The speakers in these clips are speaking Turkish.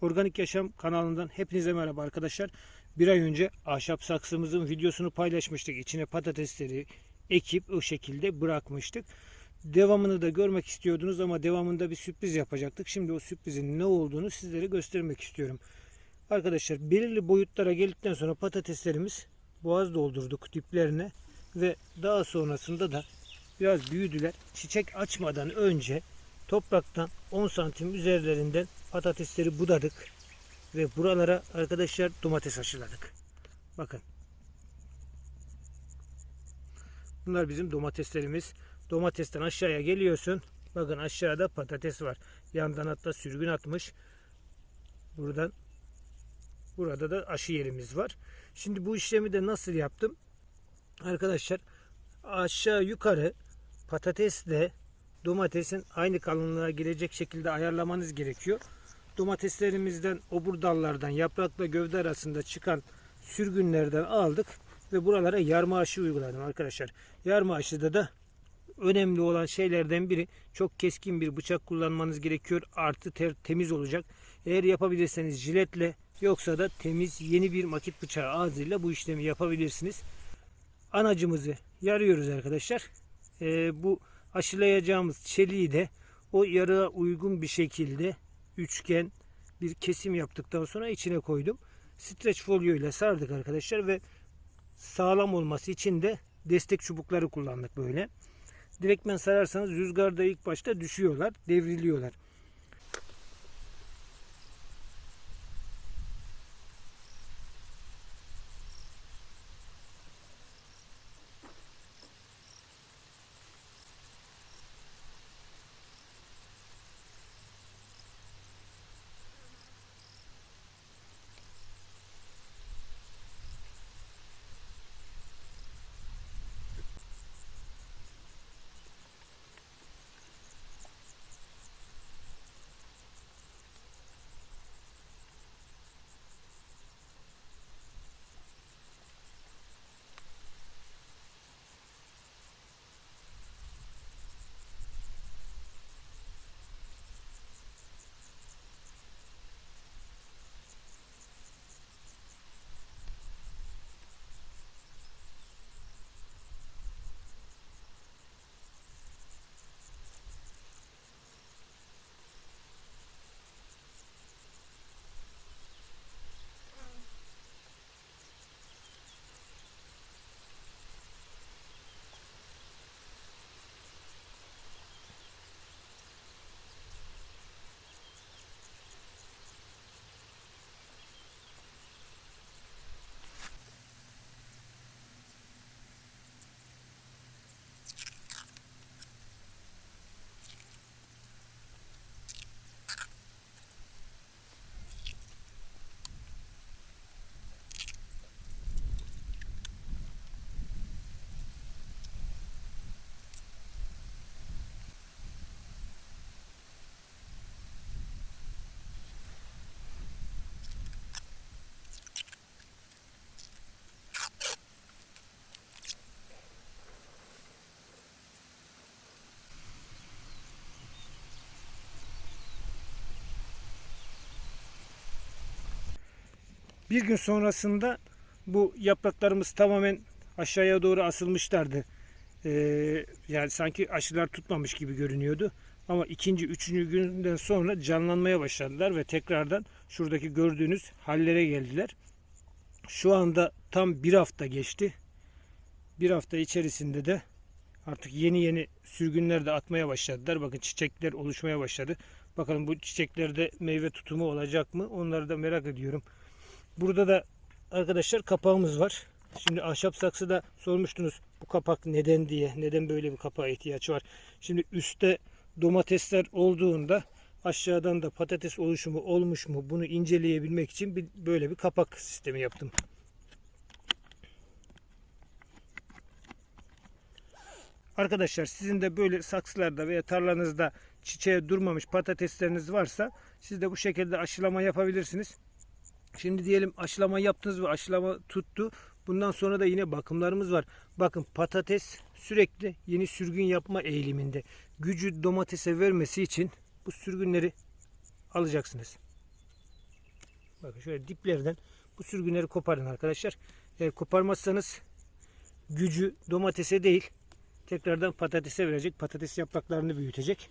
Organik Yaşam kanalından hepinize merhaba arkadaşlar. Bir ay önce ahşap saksımızın videosunu paylaşmıştık. İçine patatesleri ekip o şekilde bırakmıştık. Devamını da görmek istiyordunuz ama devamında bir sürpriz yapacaktık. Şimdi o sürprizin ne olduğunu sizlere göstermek istiyorum. Arkadaşlar belirli boyutlara geldikten sonra patateslerimiz boğaz doldurduk diplerine ve daha sonrasında da biraz büyüdüler. Çiçek açmadan önce topraktan 10 santim üzerlerinden patatesleri budadık ve buralara arkadaşlar domates aşıladık. Bakın. Bunlar bizim domateslerimiz. Domatesten aşağıya geliyorsun. Bakın aşağıda patates var. Yandan hatta sürgün atmış. Buradan burada da aşı yerimiz var. Şimdi bu işlemi de nasıl yaptım? Arkadaşlar aşağı yukarı patatesle domatesin aynı kalınlığa gelecek şekilde ayarlamanız gerekiyor. Domateslerimizden obur dallardan yaprakla gövde arasında çıkan sürgünlerden aldık ve buralara yarma aşı uyguladım arkadaşlar. Yarma aşıda da önemli olan şeylerden biri çok keskin bir bıçak kullanmanız gerekiyor. Artı ter, temiz olacak. Eğer yapabilirseniz jiletle yoksa da temiz yeni bir makit bıçağı ağzıyla bu işlemi yapabilirsiniz. Anacımızı yarıyoruz arkadaşlar. Ee, bu aşılayacağımız çeliği de o yarığa uygun bir şekilde üçgen bir kesim yaptıktan sonra içine koydum. Streç folyo ile sardık arkadaşlar ve sağlam olması için de destek çubukları kullandık böyle. Direktmen sararsanız rüzgarda ilk başta düşüyorlar, devriliyorlar. Bir gün sonrasında bu yapraklarımız tamamen aşağıya doğru asılmışlardı. Ee, yani sanki aşılar tutmamış gibi görünüyordu. Ama ikinci, üçüncü günden sonra canlanmaya başladılar ve tekrardan şuradaki gördüğünüz hallere geldiler. Şu anda tam bir hafta geçti. Bir hafta içerisinde de artık yeni yeni sürgünler de atmaya başladılar. Bakın çiçekler oluşmaya başladı. Bakalım bu çiçeklerde meyve tutumu olacak mı? Onları da merak ediyorum. Burada da arkadaşlar kapağımız var. Şimdi ahşap saksıda sormuştunuz bu kapak neden diye. Neden böyle bir kapağa ihtiyaç var? Şimdi üstte domatesler olduğunda aşağıdan da patates oluşumu olmuş mu bunu inceleyebilmek için bir, böyle bir kapak sistemi yaptım. Arkadaşlar sizin de böyle saksılarda veya tarlanızda çiçeğe durmamış patatesleriniz varsa siz de bu şekilde aşılama yapabilirsiniz. Şimdi diyelim aşılama yaptınız ve aşılama tuttu. Bundan sonra da yine bakımlarımız var. Bakın patates sürekli yeni sürgün yapma eğiliminde. Gücü domatese vermesi için bu sürgünleri alacaksınız. Bakın şöyle diplerden bu sürgünleri koparın arkadaşlar. Eğer koparmazsanız gücü domatese değil tekrardan patatese verecek. Patates yapraklarını büyütecek.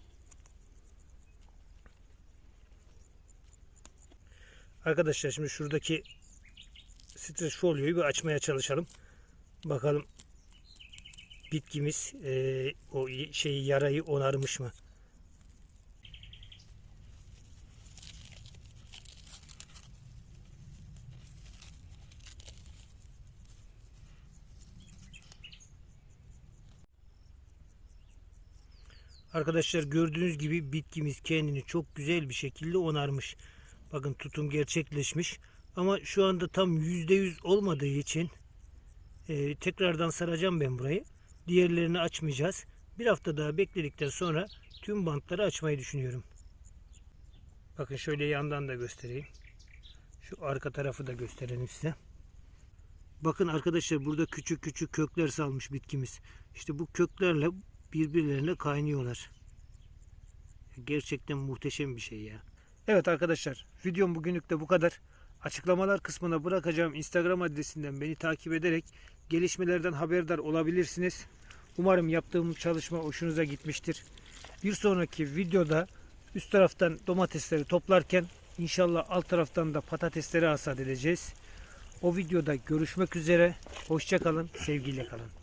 Arkadaşlar şimdi şuradaki streç folyoyu bir açmaya çalışalım. Bakalım bitkimiz eee, o şeyi yarayı onarmış mı? Arkadaşlar gördüğünüz gibi bitkimiz kendini çok güzel bir şekilde onarmış. Bakın tutum gerçekleşmiş. Ama şu anda tam %100 olmadığı için e, tekrardan saracağım ben burayı. Diğerlerini açmayacağız. Bir hafta daha bekledikten sonra tüm bantları açmayı düşünüyorum. Bakın şöyle yandan da göstereyim. Şu arka tarafı da gösterelim size. Bakın arkadaşlar burada küçük küçük kökler salmış bitkimiz. İşte bu köklerle birbirlerine kaynıyorlar. Gerçekten muhteşem bir şey ya. Evet arkadaşlar videom bugünlük de bu kadar. Açıklamalar kısmına bırakacağım Instagram adresinden beni takip ederek gelişmelerden haberdar olabilirsiniz. Umarım yaptığım çalışma hoşunuza gitmiştir. Bir sonraki videoda üst taraftan domatesleri toplarken inşallah alt taraftan da patatesleri hasat edeceğiz. O videoda görüşmek üzere. Hoşçakalın, sevgiyle kalın.